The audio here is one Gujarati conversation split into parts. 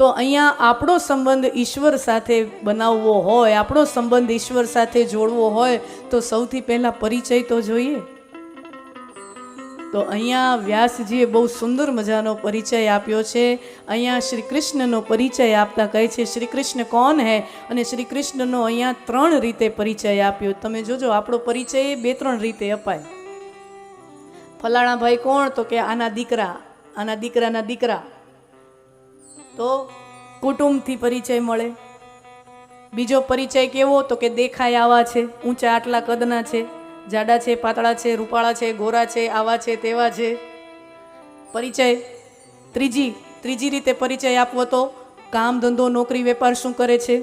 તો અહીંયા આપણો સંબંધ ઈશ્વર સાથે બનાવવો હોય, આપણો સંબંધ ઈશ્વર સાથે જોડવો હોય, તો સૌથી પહેલાં પરિચય તો જોઈએ. તો અહીંયા વ્યાસજીએ બહુ સુંદર મજાનો પરિચય આપ્યો છે. અહીંયા શ્રી કૃષ્ણનો પરિચય આપતા કહે છે શ્રી કૃષ્ણ કોણ હે? અને શ્રી કૃષ્ણનો અહીંયા ત્રણ રીતે પરિચય આપ્યો. તમે જોજો, આપણો પરિચય બે ત્રણ રીતે અપાય. ફલાણા ભાઈ કોણ? તો કે આના દીકરા, આના દીકરાના દીકરા. તો કુટુંબથી પરિચય મળે. બીજો પરિચય કેવો તો કે દેખાય આવા છે, ઊંચા આટલા કદના છે, જાડા છે, પાતળા છે, રૂપાળા છે, ગોરા છે, આવા છે, તેવા છે. પરિચય ત્રીજી ત્રીજી રીતે પરિચય આપવો તો કામ ધંધો નોકરી વેપાર શું કરે છે?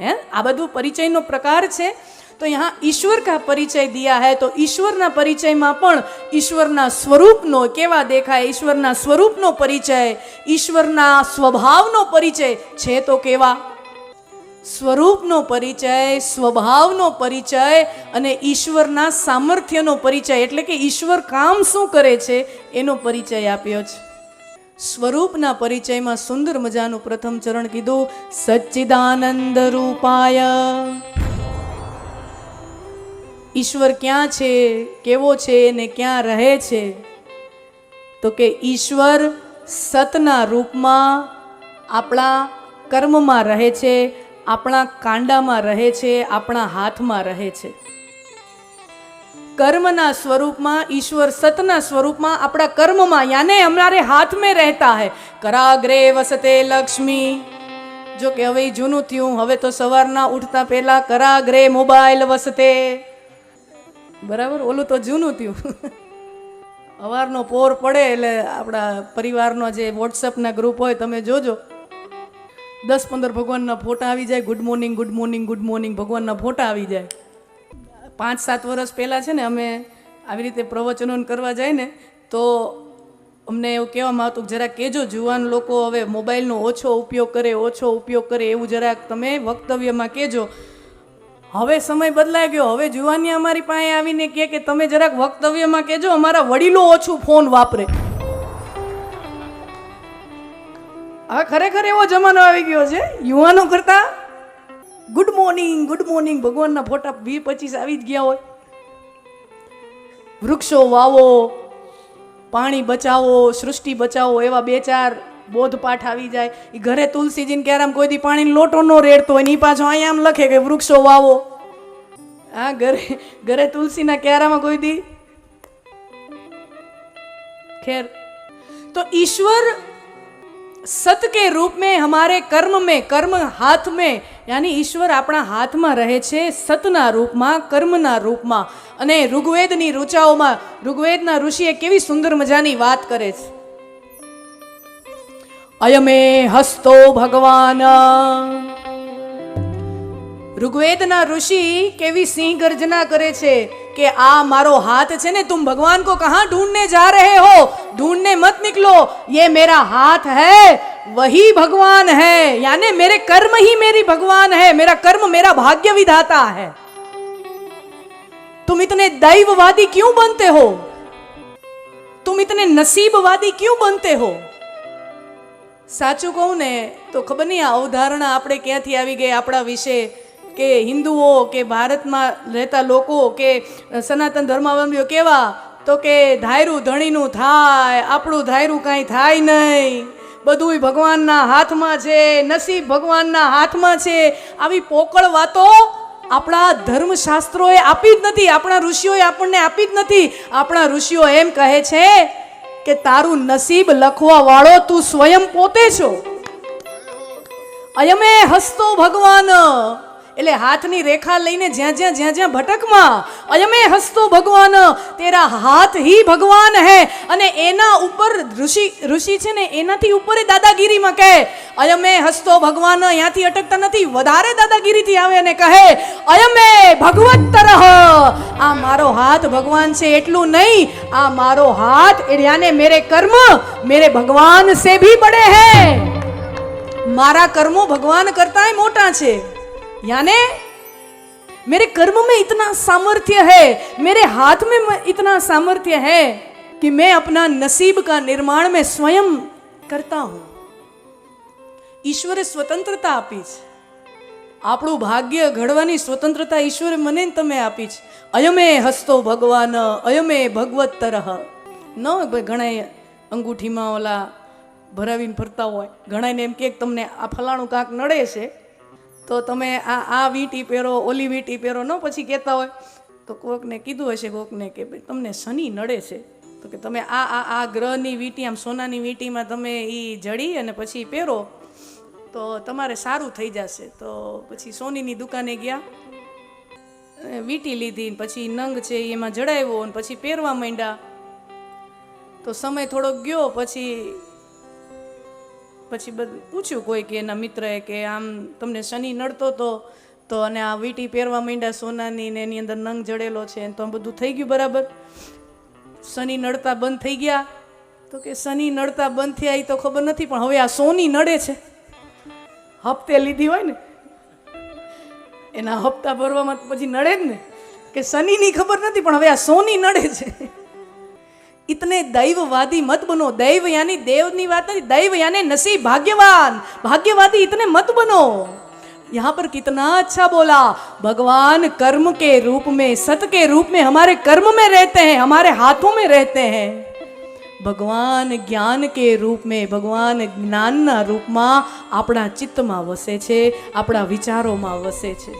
હે? આ બધું પરિચયનો પ્રકાર છે. તો यहाँ ઈશ્વર કા પરિચય દિયા હૈ તો ઈશ્વરના પરિચયમાં પણ ઈશ્વરના સ્વરૂપનો કેવા દેખાય ઈશ્વરના સ્વરૂપનો પરિચય ઈશ્વરના સ્વભાવનો પરિચય છે તો કેવા સ્વરૂપનો પરિચય સ્વભાવનો પરિચય અને ઈશ્વરના સામર્થ્યનો પરિચય એટલે કે ઈશ્વર કામ શું કરે છે એનો પરિચય આપ્યો છે સ્વરૂપના પરિચયમાં સુંદર મજાનું પ્રથમ ચરણ કીધું સચ્ચિદાનંદ રૂપાય ઈશ્વર ક્યાં છે, કેવો છે ને ક્યાં રહે છે? તો કે ઈશ્વર સતના રૂપમાં આપણા કર્મમાં રહે છે, આપણા કાંડામાં રહે છે, આપણા હાથમાં રહે છે. કર્મના સ્વરૂપમાં, ઈશ્વર સતના સ્વરૂપમાં આપણા કર્મમાં યાને અમારે હાથ में રહેતા હૈ. કરાગ્રે વસતે લક્ષ્મી. જો કે હવે જૂનું થયું, હવે તો સવારના ઉઠતા પહેલા કરાગ્રે મોબાઈલ વસતે. બરાબર? ઓલું તો જૂનું થયું. અવારનો પોર પડે એટલે આપણા પરિવારનો જે વોટ્સઅપના ગ્રુપ હોય તમે જોજો. દસ પંદર ભગવાનના ફોટા આવી જાય good morning good morning good morning ભગવાનના ફોટા આવી જાય. પાંચ, સાત વર્ષ પહેલાં છે ને અમે આવી રીતે પ્રવચનો કરવા જાય ને, તો અમને એવું કહેવામાં આવતું જરાક કહેજો, જુવાન લોકો હવે મોબાઈલનો ઓછો ઉપયોગ કરે, ઓછો ઉપયોગ કરે એવું જરાક તમે વક્તવ્યમાં કહેજો. હવે સમય બદલાઈ ગયો. હવે જુવાની અમારી પાસે આવીને કહે કે તમે જરાક વક્તવ્યમાં કહેજો, અમારા વડીલો ઓછું ફોન વાપરે. હવે ખરેખર એવો જમાનો આવી ગયો છે. યુવાનો કરતા ગુડ મોર્નિંગ ગુડ મોર્નિંગ ભગવાનના ફોટા વી પચીસ આવી જ ગયા હોય. વૃક્ષો વાવો, પાણી બચાવો, સૃષ્ટિ બચાવો, એવા બે ચાર બોધ પાઠ આવી જાય. એ ઘરે તુલસીજીને ક્યારે આમ કોઈથી પાણીનો લોટો ન રેડતો હોય એની પાછો અહીંયા આમ લખે કે વૃક્ષો વાવો. હા, ઘરે ઘરે તુલસીના ક્યારામાં કોઈ દી? ખેર. તો ઈશ્વર સત કે રૂપ મેં હમારે કર્મ મેં કર્મ હાથ મેં યાની ઈશ્વર આપણા હાથમાં રહે છે સતના રૂપમાં, કર્મના રૂપમાં. અને ઋગ્વેદની ઋચાઓમાં, ઋગ્વેદના ઋષિએ કેવી સુંદર મજાની વાત કરે છે. અયમે હસ્તો ભગવાન ઋગ્વેદના ઋષિ કેવી સિંહ ગર્જના કરે છે કે આ મારો હાથ છે ને તુમ ભગવાન કો કહા ઢૂંઢને જા રહે હો ઢૂંઢને મત નિકલો યે મેરા હાથ હૈ वही भगवान है यानी मेरे कर्म ही मेरी भगवान है मेरा कर्म मेरा भाग्य विधाता है तुम इतने दैववादी क्यों बनते हो तुम इतने नसीबवादी क्यों बनते हो સાચું કહું ને, તો ખબર નહીં, આ અવધારણા આપણે ક્યાંથી આવી ગઈ આપણા વિશે? કે હિન્દુઓ કે ભારતમાં રહેતા લોકો કે સનાતન ધર્માવલંબીઓ કેવા? તો કે ધાયરું ધણીનું થાય, આપણું ધાયરું કાંઈ થાય નહીં. બધુંય ભગવાનના હાથમાં છે, નસીબ ભગવાનના હાથમાં છે. આવી પોકળ વાતો આપણા ધર્મશાસ્ત્રોએ આપી જ નથી, આપણા ઋષિઓએ આપણને આપી જ નથી. આપણા ઋષિઓ એમ કહે છે કે તારું નસીબ લખવા વાળો તું સ્વયં પોતે છો. અયમે હસતો ભગવાન. એટલે હાથની રેખા લઈને જ્યાં જ્યાં જ્યાં જ્યાં ભટકમાં, અયમે હસતો ભગવાન, તેરા હાથ હી ભગવાન હે. અને એના ઉપર ઋષિ ઋષિ છે ને, એનાથી ઉપર દાદાગીરીમાં કહે, અયમે હસતો ભગવાન અહીંયાથી અટકતા નથી, વધારે દાદાગીરીથી આવે અને કહે, અયમે ભગવત તરહ, આ મારો હાથ ભગવાન છે એટલું નહીં, આ મારો હાથ એડિયાને મેરે કર્મ, મેરે ભગવાન સે ભી બડે હે. મારા કર્મો ભગવાન કરતાંય મોટા છે. यानी मेरे कर्म में इतना सामर्थ्य है मेरे हाथ में म- इतना सामर्थ्य है कि मैं अपना नसीब का निर्माण में स्वयं करता हूं ઈશ્વરે સ્વતંત્રતા આપી છે આપણું ભાગ્ય ઘડવાની સ્વતંત્રતા ઈશ્વરે મને ને તમે આપી છે અયમે હસ્તો ભગવાન અયમે ભગવત તરહ ન હોય ભાઈ ઘણા અંગૂઠીમાં ઓલા ભરાવીને ફરતા હોય ઘણાને એમ કે તમને આ ફલાણું કાંક નડે છે તો તમે આ આ વીંટી પહેરો, ઓલી વીંટી પહેરો, ન પછી કહેતા હોય. તો કોકને કીધું હશે, કોકને કે ભાઈ તમને શનિ નડે છે. તો કે તમે આ આ આ ગ્રહની વીંટી, આમ સોનાની વીંટીમાં તમે એ જડી અને પછી પહેરો, તો તમારે સારું થઈ જશે. તો પછી સોનીની દુકાને ગયા. વીંટી લીધી પછી નંગ છે એમાં જડાવ્યો અને પછી પહેરવા માંડ્યા. તો સમય થોડોક ગયો, પછી પછી બધું, પૂછ્યું કોઈ કે એના મિત્રએ કે આમ તમને શનિ નડતો તો તો અને આ વીંટી પહેરવા માંડ્યા સોનાની ને એની અંદર નંગ જડેલો છે તો બધું થઈ ગયું બરાબર. શનિ નડતા બંધ થઈ ગયા. તો કે શનિ નડતા બંધ થયા એ તો ખબર નથી પણ હવે આ સોની નડે છે. હપ્તે લીધી હોય ને, એના હપ્તા ભરવામાં પછી નડે જ ને. કે શનિની ખબર નથી પણ હવે આ સોની નડે છે. इतने दैववादी मत बनो दैव यानी देव ની વાત नहीं दैव यानी नसीब भाग्यवान भाग्यवादी इतने मत बनो यहाँ पर कितना अच्छा बोला भगवान कर्म के रूप में सत के रूप में हमारे कर्म में रहते हैं हमारे हाथों में रहते हैं ભગવાન જ્ઞાન કે રૂપ મેં ભગવાન જ્ઞાનના રૂપમાં આપણા ચિત્તમાં વસે છે આપણા વિચારોમાં વસે છે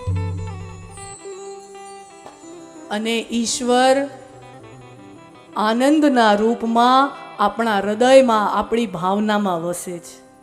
અને ઈશ્વર આનંદના રૂપમાં આપણા હૃદયમાં આપણી ભાવનામાં વસે છે.